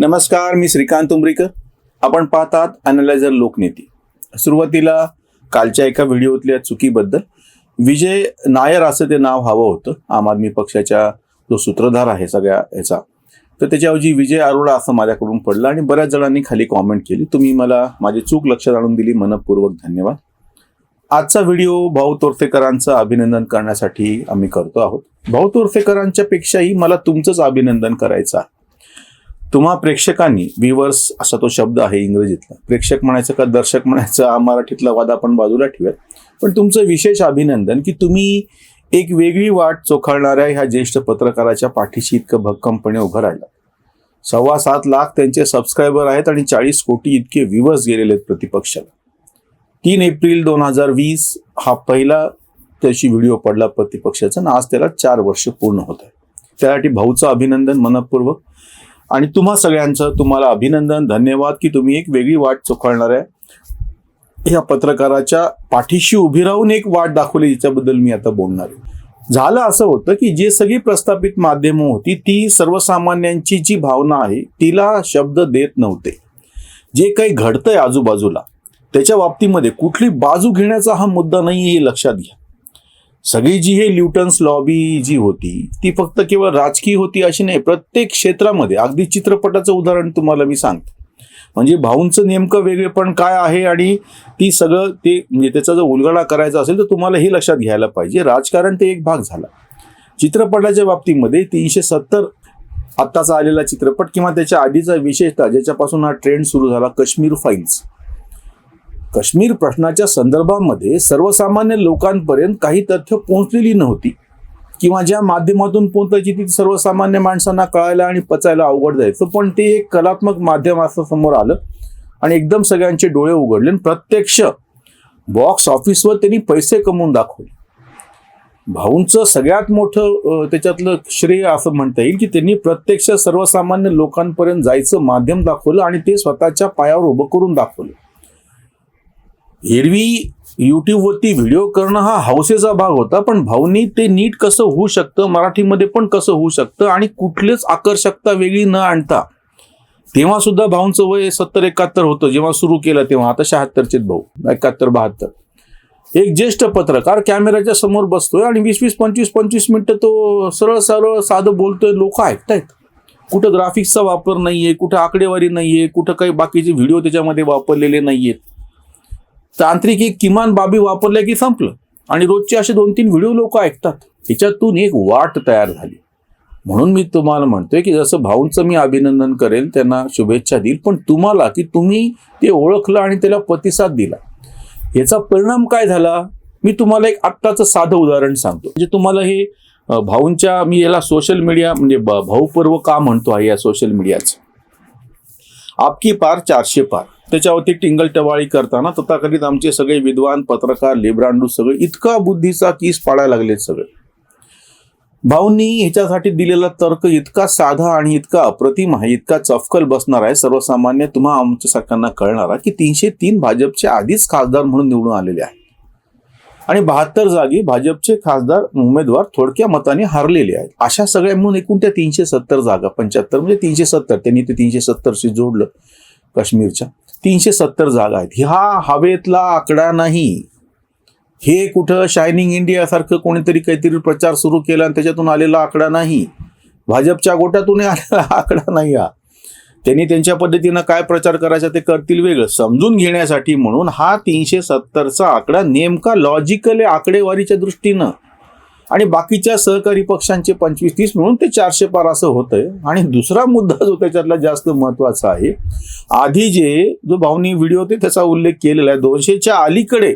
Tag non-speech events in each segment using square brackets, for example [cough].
नमस्कार मी श्रीकांत उमरीकर. आपण पाहतात अनालायझर लोकनेती. सुरुवातीला कालच्या एका व्हिडिओतल्या चुकीबद्दल विजय नायर असं ते नाव हवं होतं. आम आदमी पक्षाच्या जो सूत्रधार आहे सगळ्या ह्याचा. तर त्याच्याऐवजी विजय अरोडा असं माझ्याकडून पडलं आणि बऱ्याच जणांनी खाली कॉमेंट केली. तुम्ही मला माझी चूक लक्षात आणून दिली. मनपूर्वक धन्यवाद. आजचा व्हिडिओ भाऊ तोरफेकरांचं अभिनंदन करण्यासाठी आम्ही करतो आहोत. भाऊ तोरफेकरांच्या पेक्षाही मला तुमचंच अभिनंदन करायचं आहे. तुम्हा प्रेक्षकांनी व्ह्युअर्स असा तो शब्द आहे इंग्रजीतला. प्रेक्षक म्हणायचं का दर्शक म्हणायचं? हा मराठीतला वाद आपण बाजूला ठेवूयात. पण तुमचं विशेष अभिनंदन की तुम्ही एक वेगळी वाट चोखाळणाऱ्या ह्या ज्येष्ठ पत्रकाराच्या पाठीशी इतकं भक्कमपणे उभं राहिलं. सव्वा सात लाख त्यांचे सबस्क्रायबर आहेत आणि चाळीस कोटी इतके व्ह्युअर्स गेलेले आहेत प्रतिपक्षाला. तीन एप्रिल दोन हजार वीस हा पहिला त्याशी व्हिडिओ पडला प्रतिपक्षाचा आणि आज त्याला चार वर्ष पूर्ण होत आहे त्यासाठी भाऊचं अभिनंदन मनपूर्वक. आणि तुम्हा सगळ्यांचं तुम्हाला अभिनंदन धन्यवाद की तुम्ही एक वेगळी वाट चोखाळणाऱ्या या पत्रकाराच्या पाठीशी उभी राहून एक वाट दाखवली याच्याबद्दल मी आता बोलणार आहे. झालं असं होतं की जे सगळी प्रस्थापित माध्यमं होती ती सर्वसामान्यांची जी भावना आहे तिला शब्द देत नव्हते. जे काही घडतंय आजूबाजूला त्याच्या बाबतीमध्ये कुठली बाजू घेण्याचा हा मुद्दा नाही हे लक्षात घ्या. सगळी जी हे ल्युटन्स लॉबी जी होती ती फक्त केवळ राजकीय होती अशी नाही प्रत्येक क्षेत्रामध्ये अगदी चित्रपटाचं उदाहरण तुम्हाला मी सांगतो. म्हणजे भाऊंचं नेमकं वेगळेपण काय आहे आणि ती सगळं ते म्हणजे त्याचा जर उलगडा करायचा असेल तर तुम्हाला हे लक्षात घ्यायला पाहिजे. राजकारण ते एक भाग झाला. चित्रपटाच्या बाबतीमध्ये तीनशे सत्तर आत्ताचा आलेला चित्रपट किंवा त्याच्या आधीचा विशेषतः ज्याच्यापासून हा ट्रेंड सुरू झाला काश्मीर फाईल्स काश्मीर प्रश्नाच्या संदर्भामध्ये सर्वसामान्य लोकांपर्यंत काही तथ्य पोहोचलेली नव्हती. किंवा ज्या माध्यमातून पोहोचायची ती सर्वसामान्य माणसांना कळायला आणि पचायला अवघड जायचं. पण ते एक कलात्मक माध्यम असं समोर आलं आणि एकदम सगळ्यांचे डोळे उघडले आणि प्रत्यक्ष बॉक्स ऑफिसवर त्यांनी पैसे कमवून दाखवले. भाऊंचं सगळ्यात मोठं त्याच्यातलं श्रेय असं म्हणता येईल की त्यांनी प्रत्यक्ष सर्वसामान्य लोकांपर्यंत जायचं माध्यम दाखवलं आणि ते स्वतःच्या पायावर उभं करून दाखवलं. एरवी युट्यूबवरती व्हिडिओ करणं हा हौसेचा भाग होता पण भाऊनी ते नीट कसं होऊ शकतं मराठीमध्ये पण कसं होऊ शकतं आणि कुठलीच आकर्षकता वेगळी न आणता तेव्हा सुद्धा भाऊंचं वय सत्तर एकाहत्तर होतं जेव्हा सुरू केलं तेव्हा. आता शहात्तरचे भाऊ एकाहत्तर बहात्तर. एक ज्येष्ठ पत्रकार कॅमेऱ्याच्या समोर बसतोय आणि वीस वीस पंचवीस पंचवीस मिनटं तो सरळ सरळ साधं बोलतोय लोक ऐकतायत. कुठं ग्राफिक्सचा वापर नाहीये कुठं आकडेवारी नाहीये कुठं काही बाकीचे व्हिडिओ त्याच्यामध्ये वापरलेले नाहीयेत. तांत्रिक एक किमान बाबी वापरल्या की संपलं. आणि रोजचे असे दोन तीन व्हिडिओ लोक ऐकतात. ह्याच्यातून एक वाट तयार झाली. म्हणून मी तुम्हाला म्हणतोय की जसं भाऊंचं मी अभिनंदन करेल त्यांना शुभेच्छा देईल पण तुम्हाला की तुम्ही ते ओळखलं आणि त्याला प्रतिसाद दिला. याचा परिणाम काय झाला? मी तुम्हाला एक आत्ताचं साधं उदाहरण सांगतो. म्हणजे तुम्हाला हे भाऊंच्या मी याला सोशल मीडिया म्हणजे भाऊपर्व का म्हणतो आहे या सोशल मीडियाचं आपकी पार चारशे पार. त्याच्यावरती टिंगल टवाळी करताना तथाकथित आमचे सगळे विद्वान पत्रकार लेब्रांडू सगळे इतका बुद्धीचा कीस पाडायला लागलेत सगळे. भाऊंनी ह्याच्यासाठी दिलेला तर्क इतका साधा आणि इतका अप्रतिम आहे इतका चफकल बसणार आहे सर्वसामान्य तुम्हा आमच्या सरकारना कळणारा की तीनशे तीन भाजपचे आधीच खासदार म्हणून निवडून आलेले आहे आणि बहात्तर जागी भाजपचे खासदार उमेदवार थोडक्या मताने हारलेले आहेत. अशा सगळ्या म्हणून एकूण त्या तीनशे सत्तर जागा पंच्याहत्तर म्हणजे तीनशे सत्तर. त्यांनी ते तीनशे सत्तरशी जोडलं काश्मीरच्या. तीनशे सत्तर जागा आहेत. हा हवेतला आकडा नाही. हे कुठं शायनिंग इंडियासारखं कोणीतरी काहीतरी प्रचार सुरू केला आणि त्याच्यातून आलेला आकडा नाही. भाजपच्या गोट्यातून आलेला आकडा नाही हा. त्यांनी त्यांच्या पद्धतीनं काय प्रचार करायचा ते करतील वेगळं. समजून घेण्यासाठी म्हणून हा तीनशे सत्तरचा आकडा नेमका लॉजिकल आकडेवारीच्या दृष्टीनं आणि बाकीच्या सहकारी पक्षांचे पंचवीस तीस म्हणून ते चारशे पार असं होतंय. आणि दुसरा मुद्दा जो त्याच्यातला जास्त महत्त्वाचा आहे आधी जे जो भाऊनी व्हिडिओ होते त्याचा उल्लेख केलेला आहे दोनशेच्या अलीकडे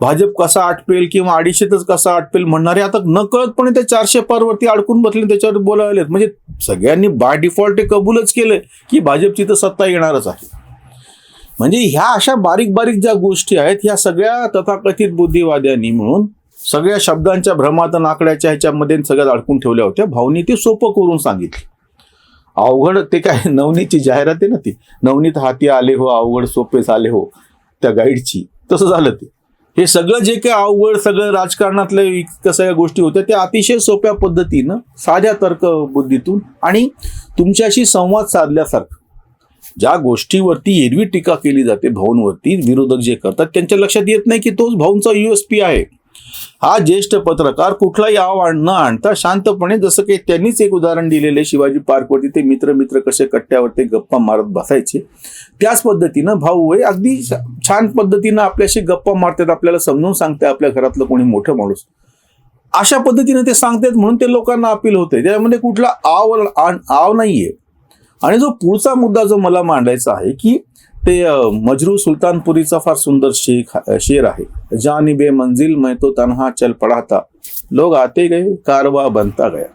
भाजप कसा आटपेल किंवा अडीचशेतच कसा आटपेल म्हणणारे आता नकळतपणे ते चारशे पारवरती अडकून बसले त्याच्यावर बोलायला म्हणजे सगळ्यांनी बाय डिफॉल्ट हे कबूलच केलं की भाजपची तर सत्ता येणारच आहे. म्हणजे ह्या अशा बारीक बारीक ज्या गोष्टी आहेत ह्या सगळ्या तथाकथित बुद्धिवाद्यांनी म्हणून सगळ्या शब्दांच्या भ्रमात नाकड्याच्या आकड्याच्या ह्याच्यामध्ये सगळ्यात अडकून ठेवल्या होत्या. भाऊनी ते सोपं करून सांगितलं. अवघड ते काय [laughs] नवनीतची जाहिरात आहे ना ती. नवनीत हाती आले हो अवघड सोपे झाले हो त्या गाईडची तसं झालं ते. हे सगळं जे काही अवघड सगळं राजकारणातल्या इतक्या सगळ्या गोष्टी होत्या त्या अतिशय सोप्या पद्धतीनं साध्या तर्क बुद्धीतून आणि तुमच्याशी संवाद साधल्यासारखं. ज्या गोष्टीवरती एरवी टीका केली जाते भाऊंवरती विरोधक जे करतात त्यांच्या लक्षात येत नाही की तोच भाऊंचा युएसपी आहे. हा ज्येष्ठ पत्रकार कुठलाही आव्हान न आणता शांतपणे जसं काही त्यांनीच एक उदाहरण दिलेले शिवाजी पार्कवरती ते मित्र मित्र कसे कट्ट्यावरती गप्पा मारत बसायचे. त्याच पद्धतीनं भाऊ हे अगदी छान पद्धतीनं आपल्याशी गप्पा मारतात आपल्याला समजून सांगते आपल्या घरातलं कोणी मोठं माणूस. अशा पद्धतीने ते सांगतात म्हणून ते लोकांना अपील होते त्यामध्ये कुठला आव आव नाहीये. आणि जो पुढचा मुद्दा जो मला मांडायचा आहे की ते मजरू सुलतानपुरीचा फार सुंदर शेख शेर आहे. जानी बे मंजिल मैं तो तन्हा चल पडा था लोग आते गए कारवा बनता गया.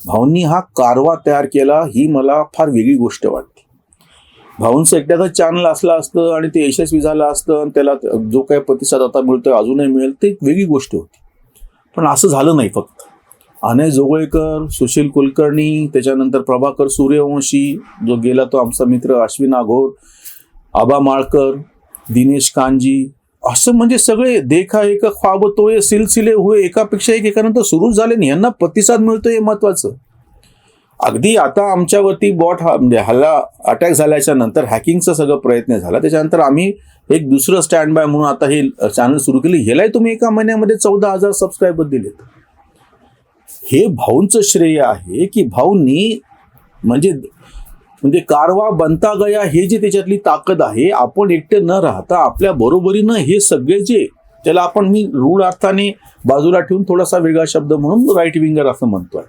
भाऊंनी हा कारवा तयार केला ही मला फार वेगळी गोष्ट वाटते भाऊंचं एकट्याचं चॅनल असलं असतं आणि ते यशस्वी झालं असतं आणि त्याला जो काही प्रतिसाद आता मिळतोय अजूनही मिळेल ते एक वेगळी गोष्ट होती. पण असं झालं नाही फक्त. अनय जोगळेकर सुशील कुलकर्णी त्याच्यानंतर प्रभाकर सूर्यवंशी जो गेला तो आमचा मित्र अश्विन आघोर आबा माळकर दिनेश कांजी असं म्हणजे सगळे देखा एक ख्वाबतोय सिलसिले हुए एकापेक्षा एक एकानंतर सुरूच झाले नाही यांना प्रतिसाद मिळतोय हे महत्वाचं. अगदी आता आमच्यावरती बॉट हा म्हणजे हल्ला अटॅक झाल्याच्यानंतर हॅकिंगचा सगळं प्रयत्न झाला. त्याच्यानंतर आम्ही एक दुसरं स्टँड बाय म्हणून आता हे चॅनल सुरू केली. ह्यालाही तुम्ही एका महिन्यामध्ये चौदा हजार सबस्क्रायबर दिलेत. हे भाऊंचं श्रेय आहे की भाऊंनी म्हणजे म्हणजे कारवा बनता गया हे जे त्याच्यातली ताकद आहे आपण एकटे न राहता आपल्या बरोबरीनं हे सगळे जे त्याला आपण मी रूढ अर्थाने बाजूला ठेवून थोडासा वेगळा शब्द म्हणून राईट विंगर असं म्हणतोय.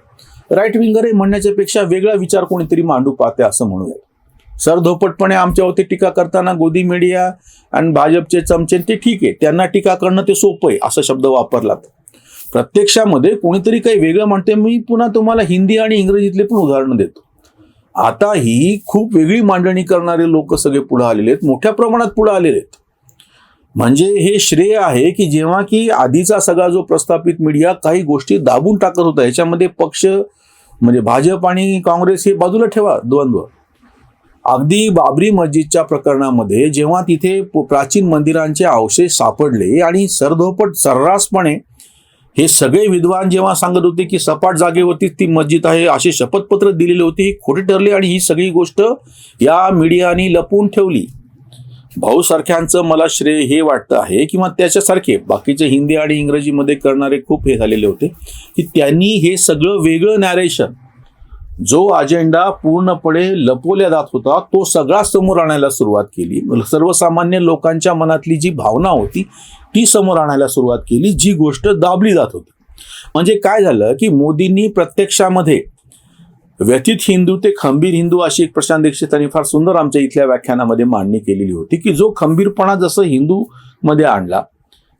राईट विंगर हे म्हणण्याच्या पेक्षा वेगळा विचार कोणीतरी मांडू पाहते असं म्हणूया सरधोपटपणे आमच्यावरती टीका करताना गोदी मीडिया आणि भाजपचे चमचे ते ठीक आहे त्यांना टीका करणं ते सोपं आहे असा शब्द वापरलात. प्रत्यक्षामध्ये कोणीतरी काही वेगळं म्हणते मी पुन्हा तुम्हाला हिंदी आणि इंग्रजीतले पण उदाहरणं देतो. आता ही खूप वेगळी मांडणी करणारे लोक सगळे पुढे आलेले आहेत. मोठ्या प्रमाणात पुढे आलेले आहेत. म्हणजे हे श्रेय आहे की जेव्हा की आधीचा सगळा जो प्रस्थापित मीडिया काही गोष्टी दाबून टाकत होता याच्यामध्ये पक्ष म्हणजे भाजप आणि काँग्रेस हे बाजूला ठेवा द्वंद्व. अगदी बाबरी मस्जिदच्या प्रकरणामध्ये जेव्हा तिथे प्राचीन मंदिरांचे अवशेष सापडले आणि सरधोपट सर्रासपणे हे सगळे विद्वान जेव्हा सांगत होते की सपाट जागेवरती ती मस्जिद आहे असे शपथपत्र दिलेले होते ही खोटे ठरले आणि ही सगळी गोष्ट या मीडियाने लपवून ठेवली. भाऊसारख्यांचं मला श्रेय हे वाटतं आहे किंवा त्याच्यासारखे बाकीचे हिंदी आणि इंग्रजीमध्ये करणारे खूप हे झालेले होते की त्यांनी हे सगळं वेगळं नॅरेशन जो अजेंडा पूर्णपणे लपवल्या जात होता तो सगळा समोर आणायला सुरुवात केली. सर्वसामान्य लोकांच्या मनातली जी भावना होती ती समोर आणायला सुरुवात केली जी गोष्ट दाबली जात होती. म्हणजे काय झालं की मोदींनी प्रत्यक्षामध्ये व्यथित हिंदू ते खंबीर हिंदू अशी एक प्रशांत दीक्षितांनी फार सुंदर आमच्या इथल्या व्याख्यानामध्ये मांडणी केलेली होती की जो खंबीरपणा जसं हिंदू मध्ये आणला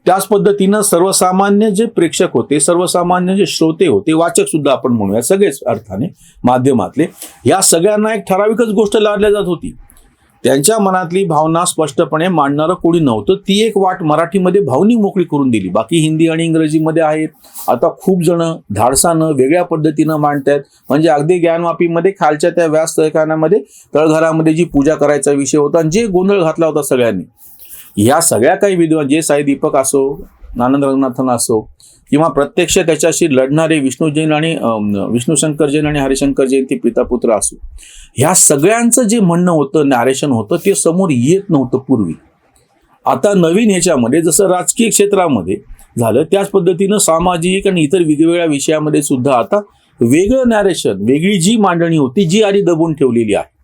त्याच पद्धतीनं सर्वसामान्य जे प्रेक्षक होते सर्वसामान्य जे श्रोते होते वाचक सुद्धा आपण म्हणूया सगळेच अर्थाने माध्यमातले या सगळ्यांना एक ठराविकच गोष्ट लादल्या जात होती. त्यांच्या मनातली भावना स्पष्टपणे मांडणारं कोणी नव्हतं. ती एक वाट मराठीमध्ये भावनी मोकळी करून दिली. बाकी हिंदी आणि इंग्रजीमध्ये आहेत. आता खूप जण धाडसानं वेगळ्या पद्धतीनं मांडतायत. म्हणजे अगदी ज्ञानवापीमध्ये खालच्या त्या व्यास तळघरामध्ये जी पूजा करायचा विषय होता आणि जे गोंधळ घातला होता सगळ्यांनी. ह्या सगळ्या काही विद्वान जे साई दीपक असो नानंद रंगनाथन असो किंवा प्रत्यक्ष त्याच्याशी लढणारे विष्णू जैन आणि विष्णूशंकर जैन आणि हरिशंकर जैन ते पिता पुत्र असो. ह्या सगळ्यांचं जे म्हणणं होतं नॅरेशन होतं ते समोर येत नव्हतं पूर्वी. आता नवीन ह्याच्यामध्ये जसं राजकीय क्षेत्रामध्ये झालं त्याच पद्धतीनं सामाजिक आणि इतर वेगवेगळ्या विषयामध्ये सुद्धा आता वेगळं नॅरेशन वेगळी जी मांडणी होती जी आधी दबून ठेवलेली आहे.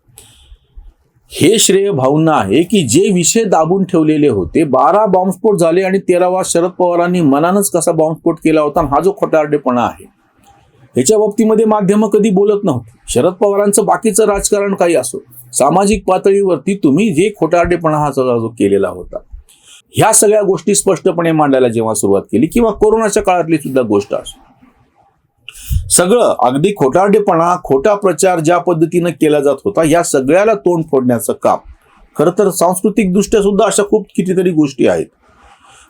हे श्रेय भाऊंना आहे की जे विषय दाबून ठेवलेले होते बारा बॉम्बस्फोट झाले आणि तेरावा शरद पवारांनी मनानच कसा बॉम्बस्फोट केला होता हा जो खोटारडेपणा आहे ह्याच्या बाबतीमध्ये माध्यमं कधी बोलत नव्हती. शरद पवारांचं बाकीचं राजकारण काही असो सामाजिक पातळीवरती तुम्ही जे खोटारडेपणा हा सगळा जो केलेला होता ह्या सगळ्या गोष्टी स्पष्टपणे मांडायला जेव्हा सुरुवात केली किंवा कोरोनाच्या काळातली सुद्धा गोष्ट असो सगळं अगदी खोटारडेपणा खोटा प्रचार ज्या पद्धतीनं केला जात होता या सगळ्याला तोंड फोडण्याचं काम. खरं तर सांस्कृतिकदृष्ट्या सुद्धा अशा खूप कितीतरी गोष्टी आहेत.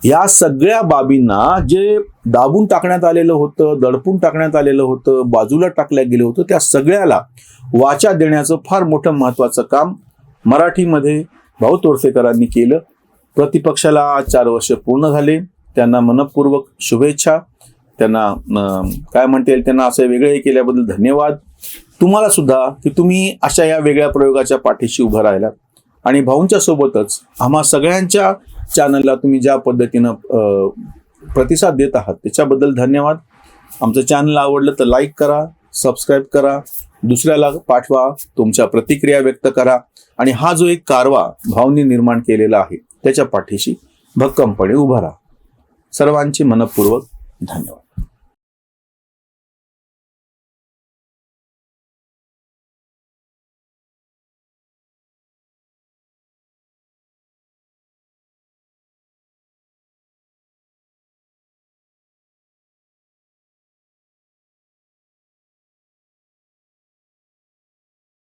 या सगळ्या बाबींना जे दाबून टाकण्यात आलेलं होतं दडपून टाकण्यात आलेलं होतं बाजूला टाकल्या गेलं होतं त्या सगळ्याला वाचा देण्याचं फार मोठं महत्त्वाचं काम मराठीमध्ये भाऊ तोरसेकरांनी केलं. प्रतिपक्षाला चार वर्ष पूर्ण झाले. त्यांना मनपूर्वक शुभेच्छा. त्यांना काय म्हणता येईल त्यांना असं वेगळे केल्याबद्दल धन्यवाद. तुम्हाला सुद्धा की तुम्ही अशा या वेगळ्या प्रयोगाच्या पाठीशी उभं राहिलात. आणि भाऊंच्या सोबतच आम्हा सगळ्यांच्या चॅनलला तुम्ही ज्या पद्धतीनं प्रतिसाद देत आहात त्याच्याबद्दल धन्यवाद. आमचं चॅनल आवडलं तर लाईक करा सबस्क्राईब करा. दुसऱ्याला पाठवा तुमच्या प्रतिक्रिया व्यक्त करा. आणि हा जो एक कारवा भावनी निर्माण केलेला आहे त्याच्या पाठीशी भक्कमपणे उभा राहा. सर्वांचे मनपूर्वक धन्यवाद